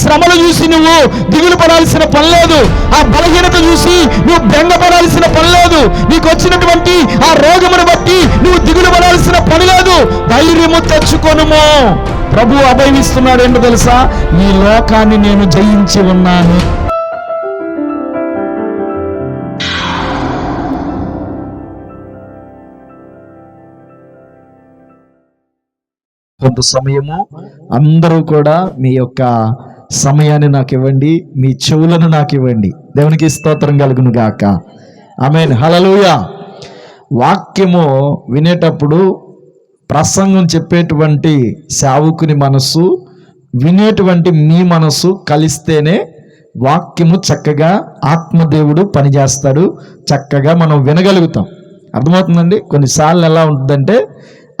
శ్రమలు చూసి నువ్వు దిగులు పడాల్సిన పని లేదు. ఆ బలహీనత చూసి నువ్వు బెంగపడాల్సిన పని లేదు. నీకు వచ్చినటువంటి ఆ రోగమును బట్టి నువ్వు దిగులు పడాల్సిన పని లేదు. ధైర్యము తెచ్చుకొనుము. ప్రభు అభయమిస్తున్నాడు ఏంటో తెలుసా? ఈ లోకాన్ని నేను జయించి ఉన్నాను. కొంత సమయము అందరూ కూడా మీ యొక్క సమయాన్ని నాకు ఇవ్వండి మీ చెవులను నాకు ఇవ్వండి. దేవునికి స్తోత్రం కలుగును గాక. ఆమెన్. హలలుయ వాక్యము వినేటప్పుడు ప్రసంగం చెప్పేటువంటి సేవకుని మనస్సు వినేటువంటి మీ మనస్సు కలిస్తేనే వాక్యము చక్కగా ఆత్మదేవుడు పనిచేస్తాడు చక్కగా మనం వినగలుగుతాం. అర్థమవుతుందండి? కొన్నిసార్లు ఎలా ఉంటుందంటే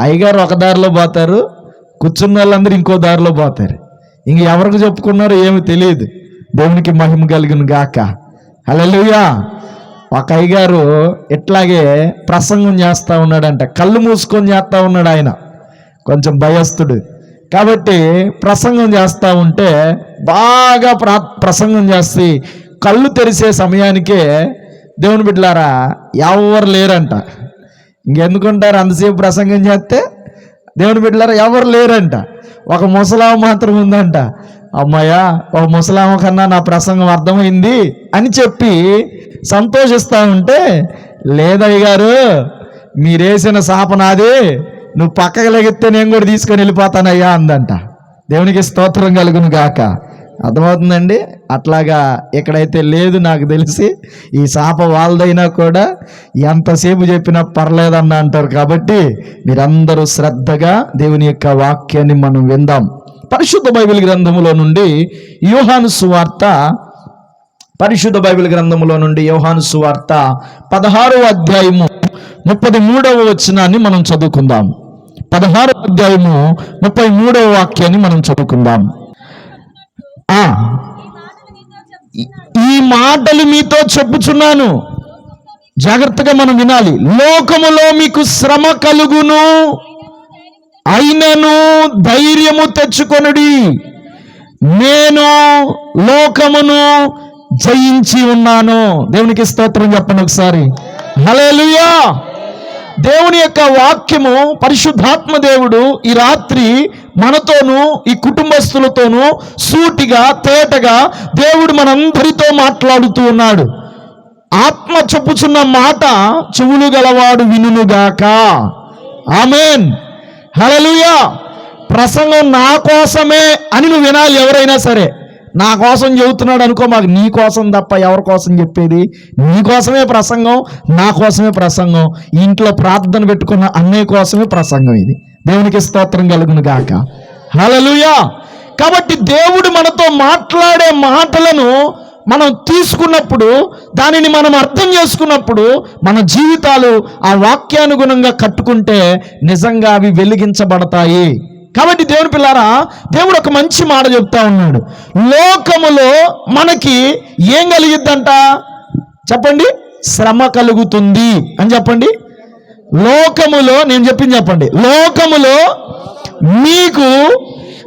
అయ్యగారు ఒక దారిలో పోతారు కూర్చున్న వాళ్ళందరూ ఇంకో దారిలో పోతారు. ఇంక ఎవరికి చెప్పుకున్నారో ఏమి తెలియదు. దేవునికి మహిమ కలిగిన గాక. హల్లెలూయా. ఒక అయ్యగారు ఇట్లాగే ప్రసంగం చేస్తూ ఉన్నాడంట. కళ్ళు మూసుకొని చేస్తూ ఉన్నాడు ఆయన. కొంచెం భయస్థుడు. కాబట్టి ప్రసంగం చేస్తూ ఉంటే బాగా ప్రా ప్రసంగం చేసి కళ్ళు తెరిసే సమయానికే దేవుని బిడ్డలారా ఎవరు లేరంట. ఇంకెందుకుంటారు అంతసేపు ప్రసంగం చేస్తే? దేవుని బిడ్డలారా ఎవరు లేరంట. ఒక ముసలామ మాత్రం ఉందంట. అమ్మాయ్యా ఒక ముసలామ కన్నా నా ప్రసంగం అర్థమైంది అని చెప్పి సంతోషిస్తా ఉంటే లేదయ్య గారు మీరేసిన శాప నాది నువ్వు పక్కకి లెగిస్తే నేను కూడా తీసుకొని వెళ్ళిపోతానయ్యా అందంట. దేవునికి స్తోత్రం కలుగును గాక. అర్థమవుతుందండి? అట్లాగా ఎక్కడైతే లేదు నాకు తెలిసి ఈ శాప వాళ్ళదైనా కూడా ఎంతసేపు చెప్పినా పర్లేదన్న అంటారు కాబట్టి మీరందరూ శ్రద్ధగా దేవుని యొక్క వాక్యాన్ని మనం విందాం. పరిశుద్ధ బైబిల్ గ్రంథములో నుండి యోహాను సువార్త పరిశుద్ధ బైబిల్ గ్రంథములో నుండి యోహాను సువార్త పదహారవ అధ్యాయము ముప్పది మూడవ వచనాన్ని మనం చదువుకుందాం. పదహారవ అధ్యాయము ముప్పై మూడవ వాక్యాన్ని మనం చదువుకుందాం. ఈ- ఈ మాటలు మీతో చెప్పుచున్నాను. జాగ్రత్తగా మనం వినాలి. లోకములో మీకు శ్రమ కలుగును. అయినను ధైర్యము తెచ్చుకొనుడి. నేను లోకమును జయించి ఉన్నాను. దేవునికి స్తోత్రం చెప్పండి ఒకసారి. హలేలుయా దేవుని యొక్క వాక్యము పరిశుద్ధాత్మ దేవుడు ఈ రాత్రి మనతోనూ ఈ కుటుంబస్తులతోనూ సూటిగా తేటగా దేవుడు మనందరితో మాట్లాడుతూ ఉన్నాడు. ఆత్మ చెప్పుచున్న మాట చెవులు గలవాడు వినుగాక ఆమెన్. హలలుయా ప్రసంగం నా కోసమే అని నువ్వు వినాలి ఎవరైనా సరే. నా కోసం చెబుతున్నాడు అనుకో మాకు నీ కోసం తప్ప ఎవరి కోసం చెప్పేది? నీ కోసమే ప్రసంగం నా కోసమే ప్రసంగం. ఇంట్లో ప్రార్థన పెట్టుకున్న అన్నయ్య కోసమే ప్రసంగం ఇది. దేవునికి స్తోత్రం కలుగును గాక. హలలుయా కాబట్టి దేవుడు మనతో మాట్లాడే మాటలను మనం తీసుకున్నప్పుడు దానిని మనం అర్థం చేసుకున్నప్పుడు మన జీవితాలు ఆ వాక్యానుగుణంగా కట్టుకుంటే నిజంగా అవి వెలిగించబడతాయి. కాబట్టి దేవుని పిల్లారా దేవుడు ఒక మంచి మాట చెప్తా ఉన్నాడు. లోకములో మనకి ఏం కలిగిద్దంట? చెప్పండి. శ్రమ కలుగుతుంది అని చెప్పండి. లోకములో నేను చెప్పింది చెప్పండి. లోకములో మీకు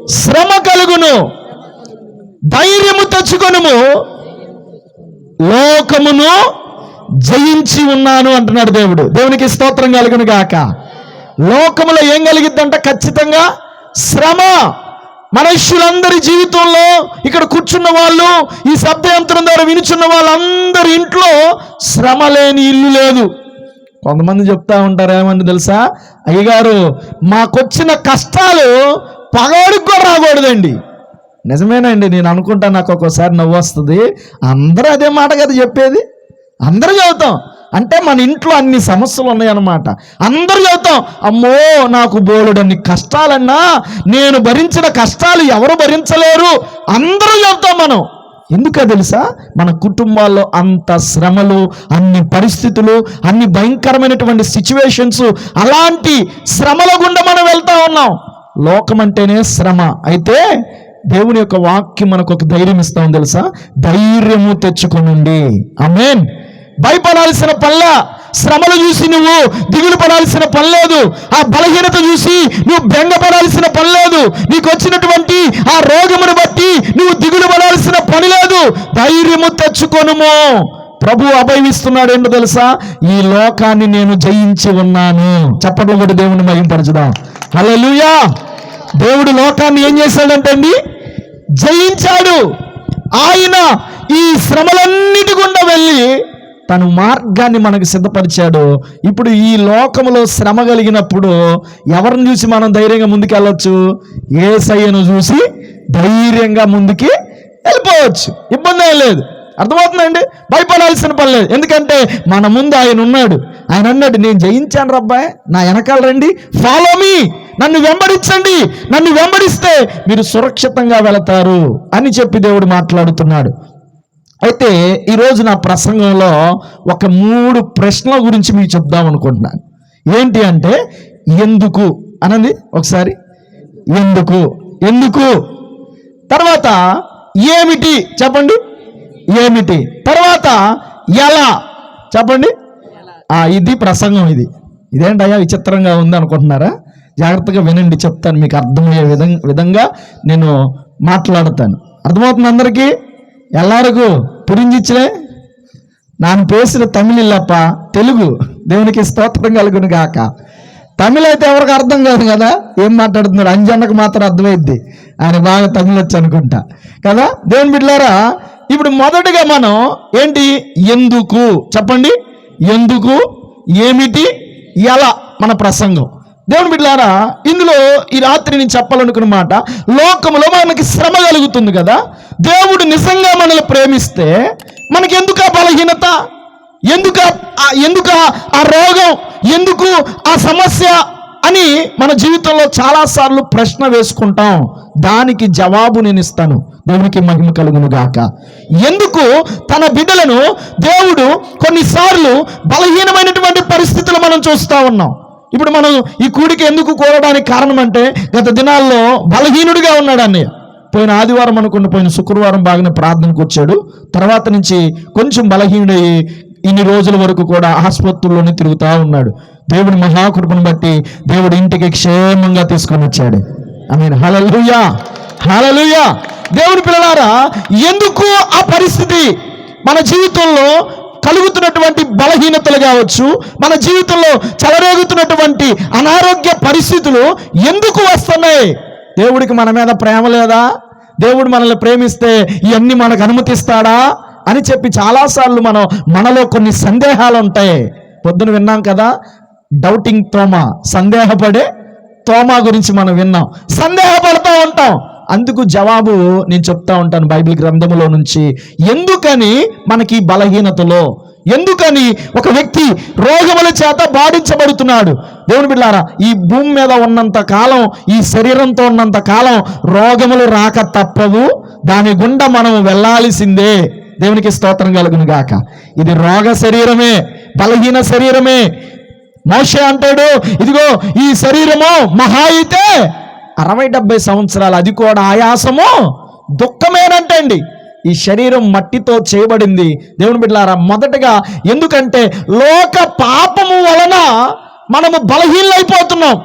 శ్రమ కలుగును. ధైర్యము తెచ్చుకొనుము. లోకమును జయించి ఉన్నాను అంటున్నాడు దేవుడు. దేవునికి స్తోత్రం కలుగును గాక. లోకములో ఏం కలిగిద్దంట? ఖచ్చితంగా శ్రమ. మనుష్యులందరి జీవితంలో ఇక్కడ కూర్చున్న వాళ్ళు ఈ శబ్దయంత్రం ద్వారా వినుచున్న వాళ్ళందరి ఇంట్లో శ్రమ లేని ఇల్లు లేదు. కొంతమంది చెప్తా ఉంటారు ఏమని తెలుసా? అయ్యగారు మాకొచ్చిన కష్టాలు పగవాడికి కూడా రాకూడదండి. నిజమేనండి నేను అనుకుంటా నాకు ఒక్కోసారి నవ్వు వస్తుంది. అందరూ అదే మాట కదా చెప్పేది. అందరూ చదువుతాం. అంటే మన ఇంట్లో అన్ని సమస్యలు ఉన్నాయన్నమాట. అందరూ చదువుతాం. అమ్మో నాకు బోలుడన్ని కష్టాలన్నా నేను భరించిన కష్టాలు ఎవరు భరించలేరు? అందరూ చెబుతాం మనం. ఎందుకో తెలుసా? మన కుటుంబాల్లో అంత శ్రమలు అన్ని పరిస్థితులు అన్ని భయంకరమైనటువంటి సిచ్యువేషన్స్ అలాంటి శ్రమల గుండా మనం వెళ్తా ఉన్నాం. లోకం అంటేనే శ్రమ. అయితే దేవుని యొక్క వాక్యం మనకు ఒక ధైర్యం ఇస్తామని తెలుసా? ధైర్యము తెచ్చుకోనండి. ఆమేన్. భయపడాల్సిన పనిలా శ్రమలు చూసి నువ్వు దిగులు పడాల్సిన పని లేదు. ఆ బలహీనత చూసి నువ్వు బెంగపడాల్సిన పని లేదు. నీకు వచ్చినటువంటి ఆ రోగమును బట్టి నువ్వు దిగులు పడాల్సిన పని లేదు. ధైర్యము తెచ్చుకొనుము. ప్రభు అభయమిస్తున్నాడు ఏంటో తెలుసా? ఈ లోకాన్ని నేను జయించి ఉన్నాను. చెప్పడం ఒకటి దేవుని మహింపరచుదాం? హల్లెలూయా! దేవుడు లోకాన్ని ఏం చేశాడంటే అండి జయించాడు. ఆయన ఈ శ్రమలన్నిటి గుండా వెళ్ళి తను మార్గాన్ని మనకు సిద్ధపరిచాడు. ఇప్పుడు ఈ లోకములో శ్రమ కలిగినప్పుడు ఎవరిని చూసి మనం ధైర్యంగా ముందుకెళ్ళొచ్చు సయ్యను చూసి ధైర్యంగా ముందుకి వెళ్ళిపోవచ్చు. ఇబ్బంది ఏం లేదు. అర్థమవుతుందండి? భయపడాల్సిన పని లేదు. ఎందుకంటే మన ముందు ఆయన ఉన్నాడు. ఆయన అన్నాడు నేను జయించాను రబ్బాయ్ నా వెనకాల రండి ఫాలో మీ నన్ను వెంబడించండి. నన్ను వెంబడిస్తే మీరు సురక్షితంగా వెళతారు. అని చెప్పి దేవుడు మాట్లాడుతున్నాడు. అయితే ఈరోజు నా ప్రసంగంలో ఒక మూడు ప్రశ్నల గురించి మీకు చెప్దాం అనుకుంటున్నాను. ఏంటి అంటే ఎందుకు? అనండి ఒకసారి. ఎందుకు? ఎందుకు? తర్వాత ఏమిటి? చెప్పండి. ఏమిటి? తర్వాత ఎలా? చెప్పండి. ఇది ప్రసంగం ఇది. ఇదేంటయ్యా విచిత్రంగా ఉంది అనుకుంటున్నారా? జాగ్రత్తగా వినండి చెప్తాను. మీకు అర్థమయ్యే విధంగా విధంగా నేను మాట్లాడతాను. అర్థమవుతుంది అందరికీ? ಎಲ್ಲರಿಗೂ ಪುರಿಂಜಿಚ್ಚಲೇ పేసిన తమిళ ఇల్లప్ప తెలుగు దేవునికి స్తోత్రం కలుగును గాక. తమిళ అయితే ఎవరికి అర్థం కాదు కదా? ఏం మాట్లాడుతున్నాడు? అంజన్నకు మాత్రం అర్థమైద్ది. ఆయన బాగా తమిళ వచ్చి అనుకుంటా. కదా? దేవుని బిడ్డారా ఇప్పుడు మొదటగా మనం ఏంటి? ఎందుకు? చెప్పండి. ఎందుకు? ఏమిటి? ఎలా? మన ప్రసంగం. దేవుని బిడ్డారా ఇందులో ఈ రాత్రి నేను చెప్పాలనుకున్న మాట లోకంలో మనకి శ్రమ కలుగుతుంది కదా? దేవుడు నిజంగా మనల్ని ప్రేమిస్తే మనకి ఎందుకు ఆ బలహీనత? ఎందుకు ఆ- ఎందుకు ఆ- ఆ రోగం? ఎందుకు ఆ సమస్య? అని మన జీవితంలో చాలాసార్లు ప్రశ్న వేసుకుంటాం. దానికి జవాబు నేను ఇస్తాను. దేవునికి మహిమ కలుగును గాక. ఎందుకు? తన బిడ్డలను దేవుడు కొన్నిసార్లు బలహీనమైనటువంటి పరిస్థితులు మనం చూస్తూ ఉన్నాం. ఇప్పుడు మనం ఈ కూడికి ఎందుకు కోరడానికి కారణం అంటే గత దినాల్లో బలహీనుడిగా ఉన్నాడు అన్నయ్య. పోయిన ఆదివారం అనుకున్న పోయిన శుక్రవారం బాగానే ప్రార్థనకు వచ్చాడు. తర్వాత నుంచి కొంచెం బలహీనుడయ్యి ఇన్ని రోజుల వరకు కూడా ఆసుపత్రుల్లోనే తిరుగుతూ ఉన్నాడు. దేవుడి మహాకృపను బట్టి దేవుడి ఇంటికి క్షేమంగా తీసుకొని వచ్చాడు. ఐ మీన్ హలలుయా హలలుయా దేవుని పిల్లలారా ఎందుకు ఆ పరిస్థితి? మన జీవితంలో కలుగుతున్నటువంటి బలహీనతలు కావచ్చు మన జీవితంలో చెలరేగుతున్నటువంటి అనారోగ్య పరిస్థితులు ఎందుకు వస్తున్నాయి? దేవుడికి మన మీద ప్రేమ లేదా? దేవుడు మనల్ని ప్రేమిస్తే ఇవన్నీ మనకు అనుమతిస్తాడా? అని చెప్పి చాలాసార్లు మనం మనలో కొన్ని సందేహాలు ఉంటాయి. పొద్దున విన్నాం కదా డౌటింగ్ తోమా సందేహపడే తోమా గురించి మనం విన్నాం. సందేహపడుతూ ఉంటాం. అందుకు జవాబు నేను చెప్తా ఉంటాను బైబిల్ గ్రంథములో నుంచి. ఎందుకని మనకి బలహీనతలో? ఎందుకని ఒక వ్యక్తి రోగముల చేత బాధించబడుతున్నాడు? దేవుని బిడ్డారా ఈ భూమి మీద ఉన్నంత కాలం ఈ శరీరంతో ఉన్నంత కాలం రోగములు రాక తప్పవు. దాని గుండా మనం వెళ్ళాల్సిందే. దేవునికి స్తోత్రం కలుగును గాక. ఇది రోగ శరీరమే బలహీన శరీరమే. మోషే అంటాడు ఇదిగో ఈ శరీరము మహా అయితే అరవై డెబ్బై సంవత్సరాలు అది కూడా ఆయాసము దుఃఖమేనంటండి. ఈ శరీరం మట్టితో చేయబడింది. దేవుని బిడ్డలారా మొదటగా ఎందుకంటే లోక పాపము వలన మనము బలహీనైపోతున్నాం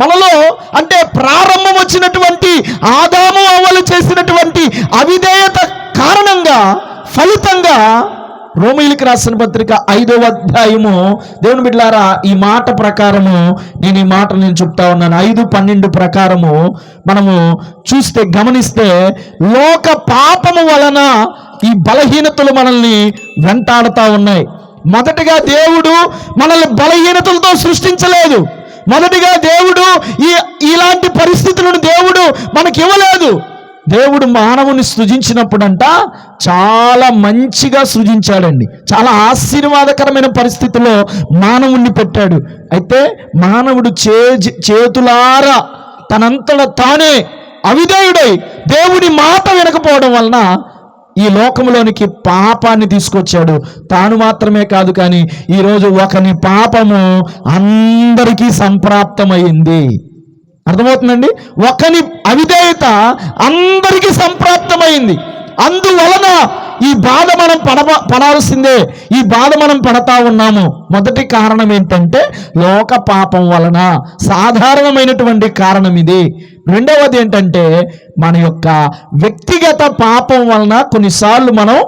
మనలో అంటే ప్రారంభం వచ్చినటువంటి ఆదాము అవ్వలు చేసినటువంటి అవిధేయత కారణంగా ఫలితంగా రోమిలికి రాసిన పత్రిక ఐదవ అధ్యాయము. దేవుని బిడ్డలారా ఈ మాట ప్రకారము నేను ఈ మాట నేను చెప్తా ఉన్నాను. ఐదు పన్నెండు ప్రకారము మనము చూస్తే గమనిస్తే లోక పాపము వలన ఈ బలహీనతలు మనల్ని వెంటాడుతూ ఉన్నాయి. మొదటగా దేవుడు మనల్ని బలహీనతలతో సృష్టించలేదు. మొదటిగా దేవుడు ఈ ఇలాంటి పరిస్థితులను దేవుడు మనకి ఇవ్వలేదు. దేవుడు మానవుని సృజించినప్పుడంట చాలా మంచిగా సృజించాడండి. చాలా ఆశీర్వాదకరమైన పరిస్థితిలో మానవుణ్ణి పెట్టాడు. అయితే మానవుడు చే చేతులారా తనంతట తానే అవిధేయుడై దేవుడి మాట వినకపోవడం వలన ఈ లోకంలోనికి పాపాన్ని తీసుకొచ్చాడు. తాను మాత్రమే కాదు కానీ ఈరోజు ఒకని పాపము అందరికీ సంప్రాప్తమైంది. అర్థమవుతుందండి? ఒకని అవిధేయత అందరికీ సంప్రాప్తమైంది. అందువలన ఈ బాధ మనం పడ పడాల్సిందే. ఈ బాధ మనం పడతా ఉన్నాము. మొదటి కారణం ఏంటంటే లోక పాపం వలన సాధారణమైనటువంటి కారణం ఇది. రెండవది ఏంటంటే మన యొక్క వ్యక్తిగత పాపం వలన కొన్నిసార్లు మనం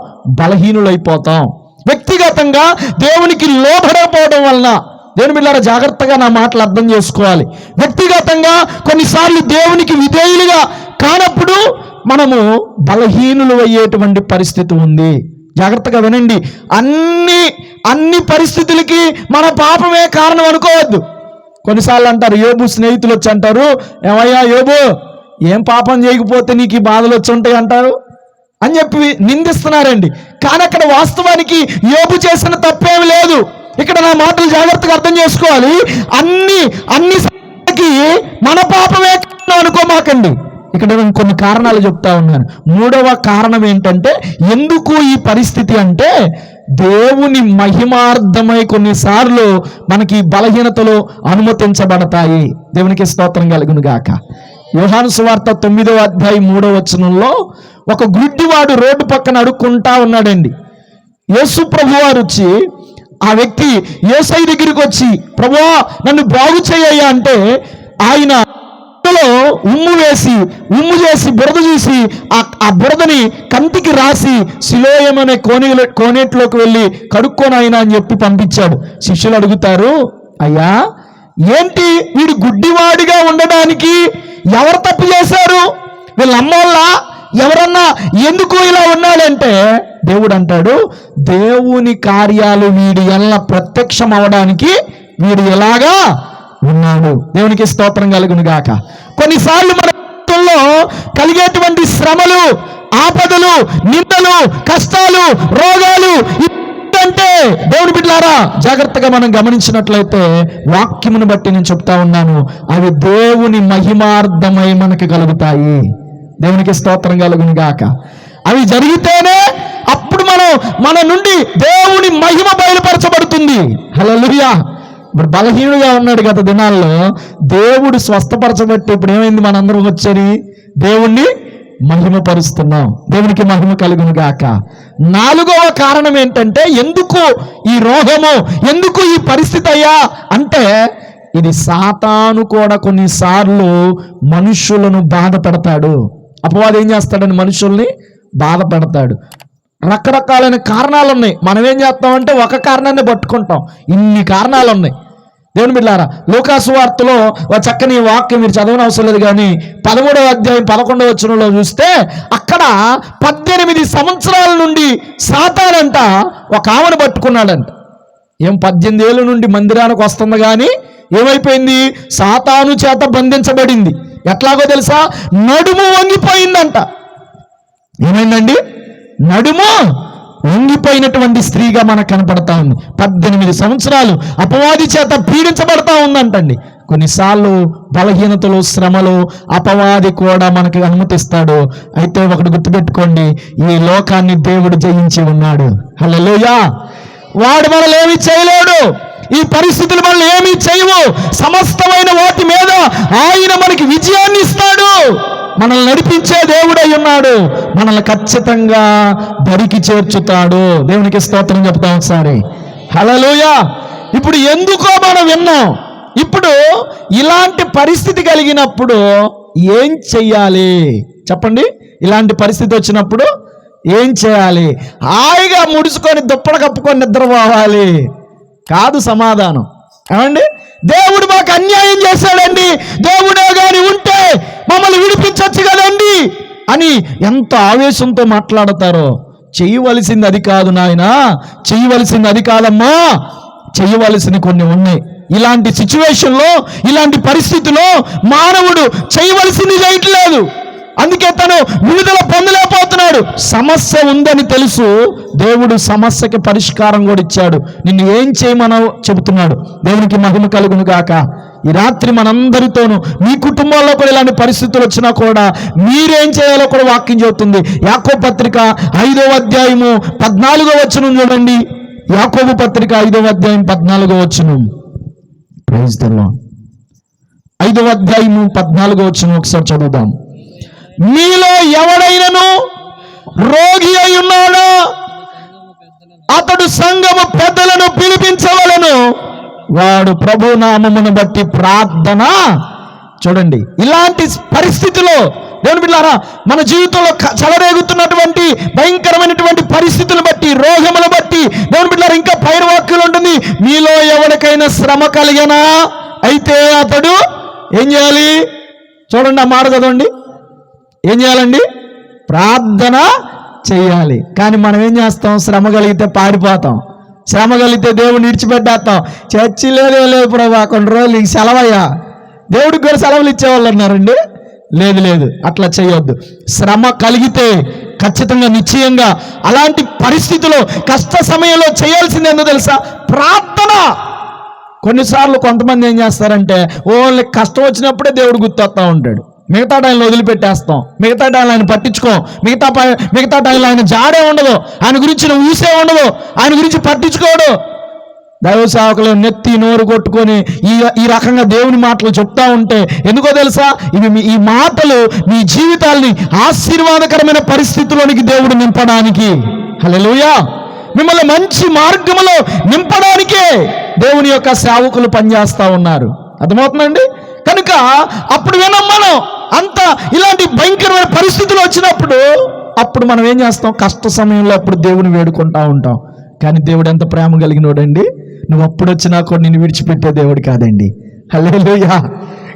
బలహీనులైపోతాం. వ్యక్తిగతంగా దేవునికి లోబడకపోవడం వలన దేవుని బిడ్డారా జాగ్రత్తగా నా మాటలు అర్థం చేసుకోవాలి. వ్యక్తిగతంగా కొన్నిసార్లు దేవునికి విధేయులుగా కానప్పుడు మనము బలహీనులు అయ్యేటువంటి పరిస్థితి ఉంది. జాగ్రత్తగా వినండి. అన్ని అన్ని పరిస్థితులకి మన పాపమే కారణం అనుకోవద్దు. కొన్నిసార్లు అంటారు యోబు స్నేహితులు వచ్చి అంటారు ఏమయ్యా యోబు ఏం పాపం చేయకపోతే నీకు ఈ బాధలు వచ్చి ఉంటాయి అంటారు. అని చెప్పి నిందిస్తున్నారండి. కానీ అక్కడ వాస్తవానికి యోబు చేసిన తప్పేమి లేదు. ఇక్కడ నా మాటలు జాగ్రత్తగా అర్థం చేసుకోవాలి. అన్ని అన్ని మన పాపమే అనుకోమాకండి ఇక్కడ నేను కొన్ని కారణాలు చెప్తా ఉన్నాను. మూడవ కారణం ఏంటంటే ఎందుకు ఈ పరిస్థితి అంటే దేవుని మహిమార్థమై కొన్నిసార్లు మనకి బలహీనతలు అనుమతించబడతాయి. దేవునికి స్తోత్రం కలుగును గాక. యోహాను సువార్త తొమ్మిదవ అధ్యాయం మూడవ వచనంలో ఒక గుడ్డివాడు రోడ్డు పక్కన అడుక్కుంటా ఉన్నాడండి. యేసు ప్రభువారు వచ్చి ఆ వ్యక్తి ఏసై దగ్గరికి వచ్చి ప్రభువా నన్ను బాగు చేయ్యా అంటే ఆయన ఉమ్ము వేసి ఉమ్ము చేసి బురద చూసి ఆ బురదని కంటికి రాసి శిలోయమనే కోని కోనేట్లోకి వెళ్ళి కడుక్కొని ఆయన అని చెప్పి పంపించాడు. శిష్యులు అడుగుతారు అయ్యా ఏంటి వీడు గుడ్డివాడిగా ఉండడానికి ఎవరు తప్పు చేశారు? వీళ్ళ అమ్మోళ్ళ? ఎవరన్నా ఎందుకు ఇలా ఉన్నాడంటే దేవుడు అంటాడు దేవుని కార్యాలు వీడి ఎలా ప్రత్యక్షం అవడానికి వీడు ఎలాగా ఉన్నాడు. దేవునికి స్తోత్రం కలుగును గాక. కొన్నిసార్లు మన కలిగేటువంటి శ్రమలు ఆపదలు నిందలు కష్టాలు రోగాలు అంటే దేవుని బిడ్డారా జాగ్రత్తగా మనం గమనించినట్లయితే వాక్యమును బట్టి నేను చెప్తా ఉన్నాను అవి దేవుని మహిమార్థమై మనకు కలుగుతాయి. దేవునికి స్తోత్రం కలుగును గాక. అవి జరిగితేనే అప్పుడు మనం మన నుండి దేవుని మహిమ బయలుపరచబడుతుంది. హల్లెలూయా. ఇప్పుడు బలహీనుగా ఉన్నాడు గత దినాల్లో. దేవుడు స్వస్థపరచబట్టి ఇప్పుడు ఏమైంది మనందరం వచ్చని దేవుణ్ణి మహిమపరుస్తున్నాం. దేవునికి మహిమ కలుగును గాక. నాలుగవ కారణం ఏంటంటే ఎందుకు ఈ రోగము? ఎందుకు ఈ పరిస్థితి అయ్యా? అంటే ఇది సాతాను కూడా కొన్నిసార్లు మనుషులను బాధ పెడతాడు. అపవాది ఏం చేస్తాడని మనుషుల్ని బాధ పెడతాడు రకరకాలైన కారణాలు ఉన్నాయి మనం ఏం చేస్తామంటే ఒక కారణాన్ని పట్టుకుంటాం. ఇన్ని కారణాలు ఉన్నాయి దేవుని బిడ్డారా లోకాసు వార్తలో ఒక చక్కని వాక్యం మీరు చదవని అవసరం లేదు కానీ పదమూడవ అధ్యాయం పదకొండవ వచనంలో చూస్తే అక్కడ పద్దెనిమిది సంవత్సరాల నుండి సాతానంట ఒక ఆమెను పట్టుకున్నాడంట. ఏం పద్దెనిమిది ఏళ్ళ నుండి మందిరానికి వస్తుంది కానీ ఏమైపోయింది? సాతాను చేత బంధించబడింది. ఎట్లాగో తెలుసా? నడుము వంగిపోయిందంట. ఏమైందండి? నడుము వంగిపోయినటువంటి స్త్రీగా మనకు కనపడతా ఉంది. పద్దెనిమిది సంవత్సరాలు అపవాది చేత పీడించబడతా ఉందంటండి. కొన్నిసార్లు బలహీనతలు శ్రమలు అపవాది కూడా మనకి అనుమతిస్తాడు. అయితే ఒకటి గుర్తుపెట్టుకోండి ఈ లోకాన్ని దేవుడు జయించి ఉన్నాడు. హలో వాడు మనల్ని ఏమి చేయలేడు. ఈ పరిస్థితులు మనల్ని ఏమీ చేయవు. సమస్తమైన వాటి మీద ఆయన మనకి విజయాన్ని ఇస్తాడు. మనల్ని నడిపించే దేవుడై ఉన్నాడు. మనల్ని ఖచ్చితంగా బరికి చేర్చుతాడు. దేవునికి స్తోత్రం చెప్తాం ఒకసారి. హలలుయా ఇప్పుడు ఎందుకో మనం విన్నాం. ఇప్పుడు ఇలాంటి పరిస్థితి కలిగినప్పుడు ఏం చెయ్యాలి? చెప్పండి. ఇలాంటి పరిస్థితి వచ్చినప్పుడు ఏం చేయాలి? హాయిగా ముడుచుకొని దుప్పడ కప్పుకొని నిద్రపోవాలి. కాదు సమాధానం. ఏమండి? దేవుడు మాకు అన్యాయం చేశాడండి. దేవుడే గాని ఉంటే మమ్మల్ని విడిపించవచ్చు కదండి అని ఎంత ఆవేశంతో మాట్లాడతారో. చేయవలసింది అది కాదు నాయన. చేయవలసింది అది కాదమ్మా. చేయవలసిన కొన్ని ఉన్నాయి. ఇలాంటి సిచ్యువేషన్లో ఇలాంటి పరిస్థితిలో మానవుడు చేయవలసింది చేయట్లేదు. అందుకే తను విడుదల పొందలేకపోతున్నాడు. సమస్య ఉందని తెలుసు దేవుడు సమస్యకి పరిష్కారం కూడా ఇచ్చాడు. నిన్ను ఏం చేయమనో చెబుతున్నాడు. దేవునికి మహిమ కలుగును గాక. ఈ రాత్రి మనందరితోనూ మీ కుటుంబాల్లో కూడా ఇలాంటి పరిస్థితులు వచ్చినా కూడా మీరేం చేయాలో కూడా వాక్యం చెబుతుంది. యాకో పత్రిక ఐదవ అధ్యాయము పద్నాలుగో వచనం చూడండి. యాకోబు పత్రిక ఐదవ అధ్యాయం పద్నాలుగో వచనం. ప్రైజ్ ఐదవ అధ్యాయము పద్నాలుగో వచ్చును ఒకసారి చదువుదాం. మీలో ఎవడైనను రోగి అయి ఉన్నాడా? అతడు సంఘము పెద్దలను పిలిపించవలను. వాడు ప్రభు నామమును బట్టి ప్రార్థన. చూడండి ఇలాంటి పరిస్థితిలో దేవుని బిడ్డారా మన జీవితంలో చెలరేగుతున్నటువంటి భయంకరమైనటువంటి పరిస్థితులు బట్టి రోగములు బట్టి దేవుని బిడ్డారా ఇంకా పైరవాక్యులు ఉంటుంది. మీలో ఎవరికైనా శ్రమ కలిగినా? అయితే అతడు ఏం చేయాలి? చూడండి ఆ మాట చదవండి. ఏం చేయాలండి? ప్రార్థన చేయాలి. కానీ మనం ఏం చేస్తాం? శ్రమ కలిగితే పారిపోతాం. శ్రమ కలిగితే దేవుడిని విడిచిపెట్టేస్తాం. చర్చి లేదే లేదు ప్రభా కొన్ని రోజులు ఈ సెలవయ్యా. దేవుడికి కూడా సెలవులు ఇచ్చేవాళ్ళు అన్నారండి లేదు లేదు. అట్లా చేయొద్దు. శ్రమ కలిగితే ఖచ్చితంగా నిశ్చయంగా అలాంటి పరిస్థితిలో కష్ట సమయంలో చేయాల్సింది ఏందో తెలుసా? ప్రార్థన. కొన్నిసార్లు కొంతమంది ఏం చేస్తారంటే ఓన్లీ కష్టం వచ్చినప్పుడే దేవుడు గుర్తొస్తూ ఉంటాడు. మిగతా టైంలో వదిలిపెట్టేస్తాం. మిగతా టైంలో ఆయన పట్టించుకోం. మిగతా మిగతా టైంలో ఆయన జాడే ఉండదు. ఆయన గురించి నువ్వు ఊసే ఉండదు. ఆయన గురించి పట్టించుకోడు. దైవ సేవకులు నెత్తి నోరు కొట్టుకొని ఈ ఈ రకంగా దేవుని మాటలు చెప్తా ఉంటే ఎందుకో తెలుసా? ఇవి మీ- ఈ మాటలు మీ జీవితాల్ని ఆశీర్వాదకరమైన పరిస్థితుల్లోనికి దేవుడు నింపడానికి. హలోయా మిమ్మల్ని మంచి మార్గములో నింపడానికే దేవుని యొక్క సేవకులు పనిచేస్తూ ఉన్నారు. అర్థమవుతుందండి? కనుక అప్పుడు వినం మనం అంత ఇలాంటి భయంకరమైన పరిస్థితులు వచ్చినప్పుడు అప్పుడు మనం ఏం చేస్తాం? కష్ట సమయంలో అప్పుడు దేవుని వేడుకుంటా ఉంటాం. కానీ దేవుడు ఎంత ప్రేమ కలిగినోడండి? నువ్వు అప్పుడు వచ్చినా కూడా నేను విడిచిపెట్టే దేవుడు కాదండి. హల్లెలూయా.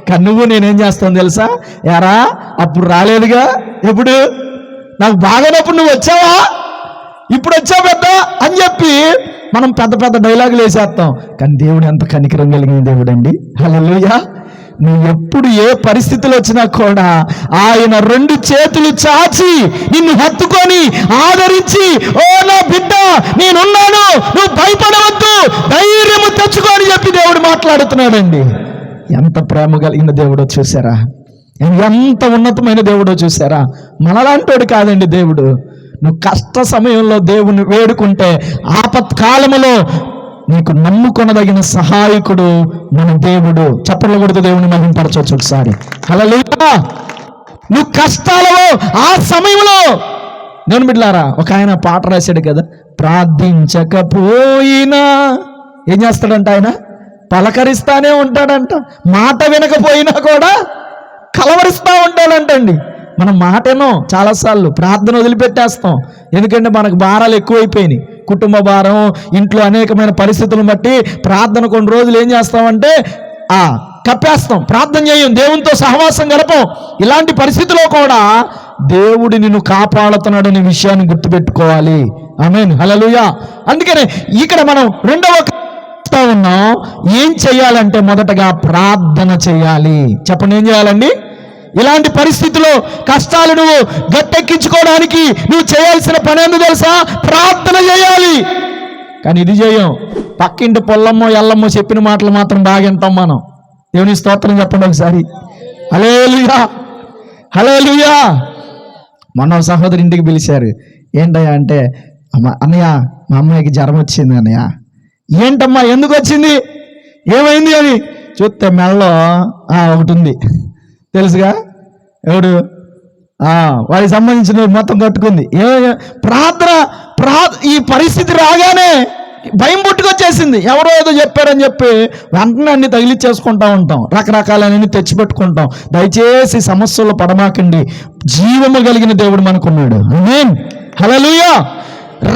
కానీ నువ్వు నేనేం చేస్తాను తెలుసా? యారా అప్పుడు రాలేదుగా? ఎప్పుడు? నాకు బాగానప్పుడు నువ్వు వచ్చావా? ఇప్పుడు వచ్చావు పెద్ద అని చెప్పి మనం పెద్ద పెద్ద డైలాగులు వేసేస్తాం. కానీ దేవుడు ఎంత కనికరం కలిగిన దేవుడు అండి హల్లెలూయా. నువ్వు ఎప్పుడు ఏ పరిస్థితులు వచ్చినా కూడా ఆయన రెండు చేతులు చాచి నిన్ను హత్తుకొని ఆదరించి ఓ నా బిడ్డ నేనున్నాను నువ్వు భయపడవద్దు ధైర్యము తెచ్చుకొని చెప్పి దేవుడు మాట్లాడుతున్నాడండి. ఎంత ప్రేమ కలిగిన దేవుడో చూసారా? ఎంత ఉన్నతమైన దేవుడో చూసారా? మనలాంటోడు కాదండి దేవుడు. నువ్వు కష్ట సమయంలో దేవుని వేడుకుంటే ఆపత్కాలములో నీకు నమ్ముకొనదగిన సహాయకుడు మన దేవుడు. చప్పట్లు కొడుతూ దేవుని మహింపరచవచ్చు ఒకసారి. అలా నువ్వు కష్టాలలో ఆ సమయంలో. నేను బిడ్లారా ఒక ఆయన పాట రాశాడు కదా ప్రార్థించకపోయినా ఏం చేస్తాడంట ఆయన? పలకరిస్తానే ఉంటాడంట. మాట వినకపోయినా కూడా కలవరిస్తూ ఉంటాడంటండి. మనం మాటేనో చాలాసార్లు ప్రార్థన వదిలిపెట్టేస్తాం. ఎందుకంటే మనకు భారాలు ఎక్కువైపోయినాయి. కుటుంబ భారం ఇంట్లో అనేకమైన పరిస్థితులను బట్టి ప్రార్థన కొన్ని రోజులు ఏం చేస్తామంటే ఆ కప్పేస్తాం. ప్రార్థన చేయం. దేవునితో సహవాసం గడపం. ఇలాంటి పరిస్థితిలో కూడా దేవుడు నిన్ను కాపాడుతున్నాడనే విషయాన్ని గుర్తుపెట్టుకోవాలి. ఆమెన్. హలలుయా అందుకనే ఇక్కడ మనం రెండవ ఉన్నాం. ఏం చేయాలంటే మొదటగా ప్రార్థన చేయాలి. చెప్పండి ఏం చేయాలండి? ఇలాంటి పరిస్థితిలో కష్టాలు నువ్వు గట్టెక్కించుకోవడానికి నువ్వు చేయాల్సిన పని ఎందుకు తెలుసా? ప్రార్థన చేయాలి. కానీ ఇది చేయం. పక్కింటి పొల్లమ్మో ఎల్లమ్మో చెప్పిన మాటలు మాత్రం బాగా వింటాం మనం. దేవుని స్తోత్రం చెప్పండి ఒకసారి. హలేలుయా హలేలుయా మొన్న ఒక సహోదరి ఇంటికి పిలిచారు. ఏంటయ్యా అంటే అన్నయ్య మా అమ్మాయికి జ్వరం వచ్చింది అన్నయ్య. ఏంటమ్మా ఎందుకు వచ్చింది? ఏమైంది అని? చూస్తే మెడలో ఒకటి ఉంది. తెలుసుగా? ఎవడు? ఆ, సంబంధించిన మొత్తం కట్టుకుంది. ఏ ప్రార్థన ప్రా ఈ పరిస్థితి రాగానే భయం పుట్టుకొచ్చేసింది. ఎవరో ఏదో చెప్పారని చెప్పి వెంటనే అన్ని తగిలిచ్చేసుకుంటూ ఉంటాం. రకరకాలన్నీ తెచ్చిపెట్టుకుంటాం. దయచేసి సమస్యలు పడమాకండి. జీవము కలిగిన దేవుడు మనకున్నాడు. ఆమేన్ హల్లెలూయా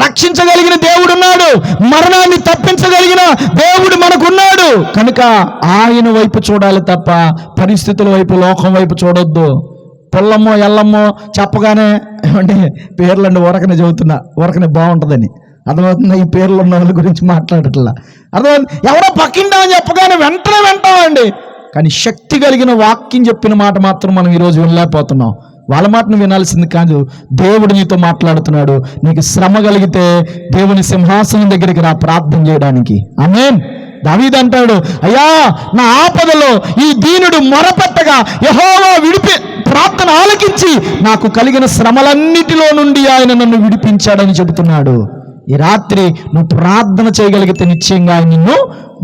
రక్షించగలిగిన దేవుడు ఉన్నాడు. మరణాన్ని తప్పించగలిగిన దేవుడు మనకున్నాడు. కనుక ఆయన వైపు చూడాలి తప్ప పరిస్థితుల వైపు లోకం వైపు చూడొద్దు. పొల్లమ్మో ఎల్లమ్మో చెప్పగానే ఏమంటే పేర్లండి ఊరకనే చెబుతున్నా ఊరకనే బాగుంటుందని. అర్థమవుతుంది? ఈ పేర్లు ఉన్న వాళ్ళ గురించి మాట్లాడట్లా. అర్థమవుతుంది? ఎవరో పక్కిండా అని చెప్పగానే వెంటనే వింటామండి. కానీ శక్తి కలిగిన వాక్యం చెప్పిన మాట మాత్రం మనం ఈరోజు వినలేకపోతున్నాం. వాళ్ళ మాటను వినాల్సింది కాదు. దేవుడు నీతో మాట్లాడుతున్నాడు. నీకు శ్రమ కలిగితే దేవుని సింహాసనం దగ్గరికి రా ప్రార్థన చేయడానికి. అమేన్ దావీద్ అంటాడు అయ్యా నా ఆపదలో ఈ దీనుడు మొరపెట్టగా యహోవా విడిపి ప్రార్థన ఆలకించి నాకు కలిగిన శ్రమలన్నిటిలో నుండి ఆయన నన్ను విడిపించాడని చెబుతున్నాడు. ఈ రాత్రి నువ్వు ప్రార్థన చేయగలిగితే నిశ్చయంగా ఆయన నిన్ను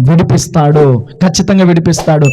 విడిపిస్తాడు. ఖచ్చితంగా విడిపిస్తాడు.